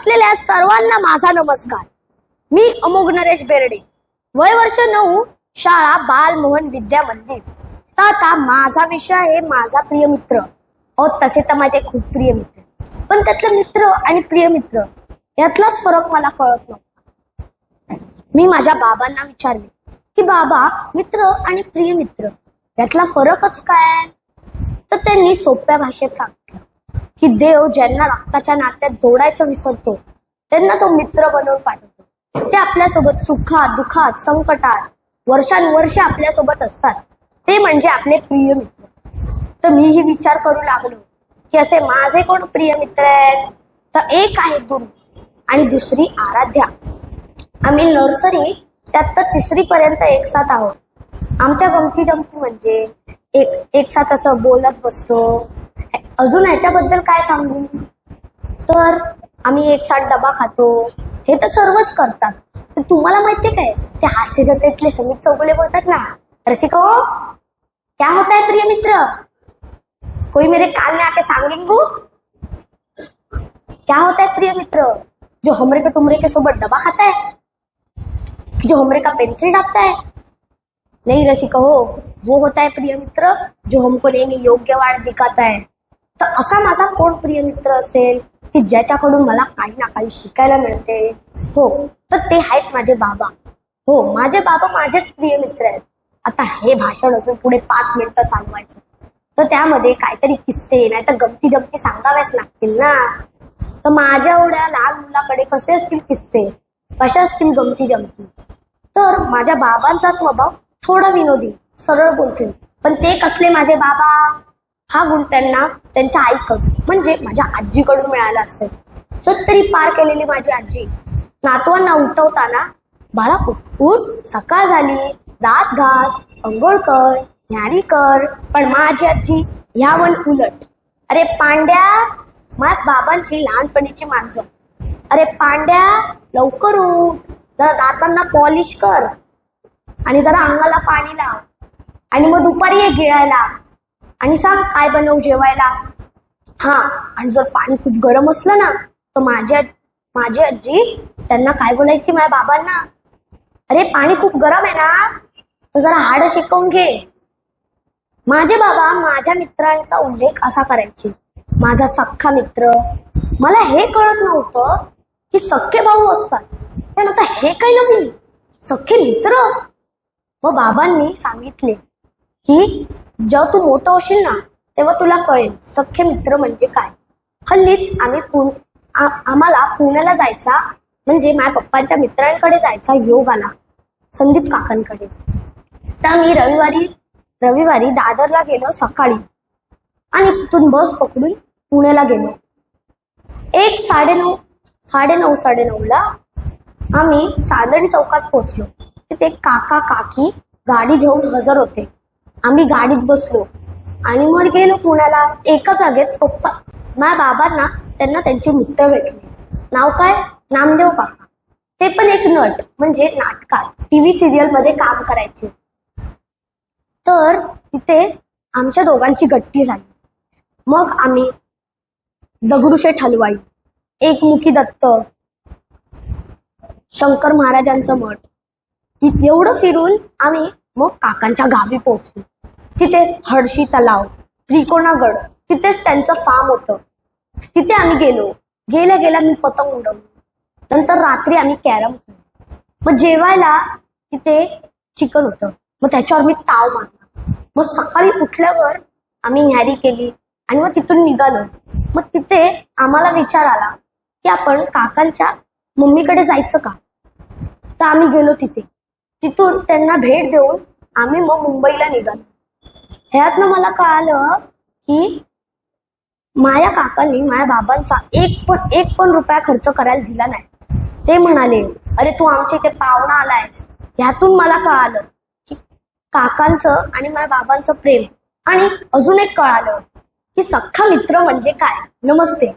असलेल्या सर्वांना माझा नमस्कार. मी अमोघ नरेश बेर्डे. वय वर्ष नऊ शाळा बालमोहन विद्या मंदिर. तर आता माझा विषय आहे माझा प्रिय मित्र. हो तसे तर माझे खूप प्रिय मित्र पण त्यातलं मित्र आणि प्रिय मित्र यातलाच फरक मला कळत नव्हता. मी माझ्या बाबांना विचारले की बाबा मित्र आणि प्रिय मित्र यातला फरकच काय तर त्यांनी सोप्या भाषेत सांग की देव ज्यांना रक्ताच्या नात्यात जोडायचं विसरतो त्यांना तो मित्र बनवून पाठवतो. ते आपल्यासोबत सुखात दुःखात संकटात वर्षानुवर्ष आपल्यासोबत असतात. ते म्हणजे आपले प्रिय मित्र. तर मीही विचार करू लागलो की असे माझे कोण प्रिय मित्र आहेत? तर एक आहे दुर्ग आणि दुसरी आराध्या. आम्ही नर्सरी त्यात तर तिसरी पर्यंत एक साथ आहोत. आमच्या गमती जमती म्हणजे एक एक साथ असं बोलत बसतो अजून ह्याच्याबद्दल काय सांगू? तर आम्ही एक साठ डबा खातो. हे तर सर्वच करतात. तर तुम्हाला माहितीये काय? ते हास्य जत्रेतले समीर चौगुले बोलतात ना रसिको हो, क्या होता है प्रिय मित्र? कोई मेरे कान में आके सांगेंगू? क्या होता है प्रिय मित्र? जो हमरे का तुमरे के सोबत डबा खाता है जो हमरे का पेंसिल दाबता है नहीं रसिका हो वो होता है प्रिय मित्र जो हमको नेहमी योग्य वाढ दिखाता है तर असा माझा कोण प्रिय मित्र असेल की ज्याच्याकडून मला काही ना काही शिकायला मिळते? हो तर ते आहेत माझे बाबा. हो माझे बाबा माझेच प्रिय मित्र आहेत. आता हे भाषण असून पुढे पाच मिनिटं चालवायचं. तर त्यामध्ये काहीतरी किस्से नाही तर गमती जमती सांगाव्याच लागतील ना? तर माझ्या एवढ्या लहान मुलाकडे कसे असतील किस्से? कशा असतील गमती जमती? तर माझ्या बाबांचा स्वभाव थोडा विनोदी सरळ बोलतील. पण ते कसले माझे बाबा? हा गुण त्यांना त्यांच्या आईकडून म्हणजे माझ्या आजीकडून मिळाला असेल. सत्तरी पार केलेली माझी आजी. नातवांना उठवताना बाळा उठ सकाळ झाली. दात घास अंघोळ कर न्यारी कर. पण माझी आजी ह्यावन उलट. अरे पांड्या माझ्या बाबांची लहानपणीची माणसं. अरे पांड्या लवकर उठ. जरा दातांना पॉलिश कर. आणि जरा अंगाला पाणी लाव. आणि मग दुपारी ये गिळायला आणि सांग काय बनवू जेवायला? हा आणि जर पाणी खूप गरम असलं ना तर माझ्या माझी आजी त्यांना काय बोलायची माझ्या बाबांना? अरे पाणी खूप गरम आहे ना तर जरा हाड शिकवून घे. माझे बाबा माझ्या मित्रांचा उल्लेख असा करायचे. माझा सख्खा मित्र. मला हे कळत नव्हतं की सख्खे भाऊ असतात. पण आता हे काही नवीन? सख्खे मित्र? व बाबांनी सांगितले की जेव्हा तू मोठं होशील ना तेव्हा तुला कळेल सख्य मित्र म्हणजे काय. हल्लीच आम्ही पुण आम्हाला पुण्याला जायचा म्हणजे माझ्या पप्पांच्या मित्रांकडे जायचा योग आला संदीप काकांकडे. तर मी रविवारी रविवारी दादरला गेलो सकाळी. आणि तिथून बस पकडून पुण्याला गेलो. एक साडेनऊ साडेनऊ साडेनऊला आम्ही सादरी चौकात पोहोचलो. तिथे काका काकी गाडी घेऊन हजर होते. आम्ही गाडीत बसलो. आणि मग गेलो पुण्याला एका जागेत पप्पा. माझ्या बाबांना त्यांना त्यांचे मित्र भेटले. नाव काय? नामदेव काका. ते पण एक नट म्हणजे नाटकात टीव्ही सिरियलमध्ये काम करायचे. तर तिथे आमच्या दोघांची गट्टी झाली. मग आम्ही दगडूशेठ हलवाई एकमुखी दत्त शंकर महाराजांचं मठ एवढं फिरून आम्ही मग काकांच्या गावी पोहोचलो. तिथे हळशी तलाव त्रिकोणागड तिथेच त्यांचं फार्म होतं. तिथे आम्ही गेलो. गेल्या गेल्या मी पतंग उडवली. नंतर रात्री आम्ही कॅरम खेळलो. मग जेवायला तिथे चिकन होतं. मग त्याच्यावर मी ताव मारला. मग सकाळी उठल्यावर आम्ही न्यारी केली आणि मग तिथून निघालो. मग तिथे आम्हाला विचार आला की आपण काकांच्या मम्मीकडे जायचं का? तर आम्ही गेलो तिथे. तिथून त्यांना भेट देऊन आम्ही मग मुंबईला निघालो. ह्यातनं मला कळालं की माझ्या काकांनी माझ्या बाबांचा एक पण एक पण रुपया खर्च करायला दिला नाही. ते म्हणाले अरे तू आमच्या इथे पाहुणा आलायस. ह्यातून मला कळालं की काकांचं आणि माझ्या बाबांचं प्रेम. आणि अजून एक कळालं की सख्खा मित्र म्हणजे काय? नमस्ते.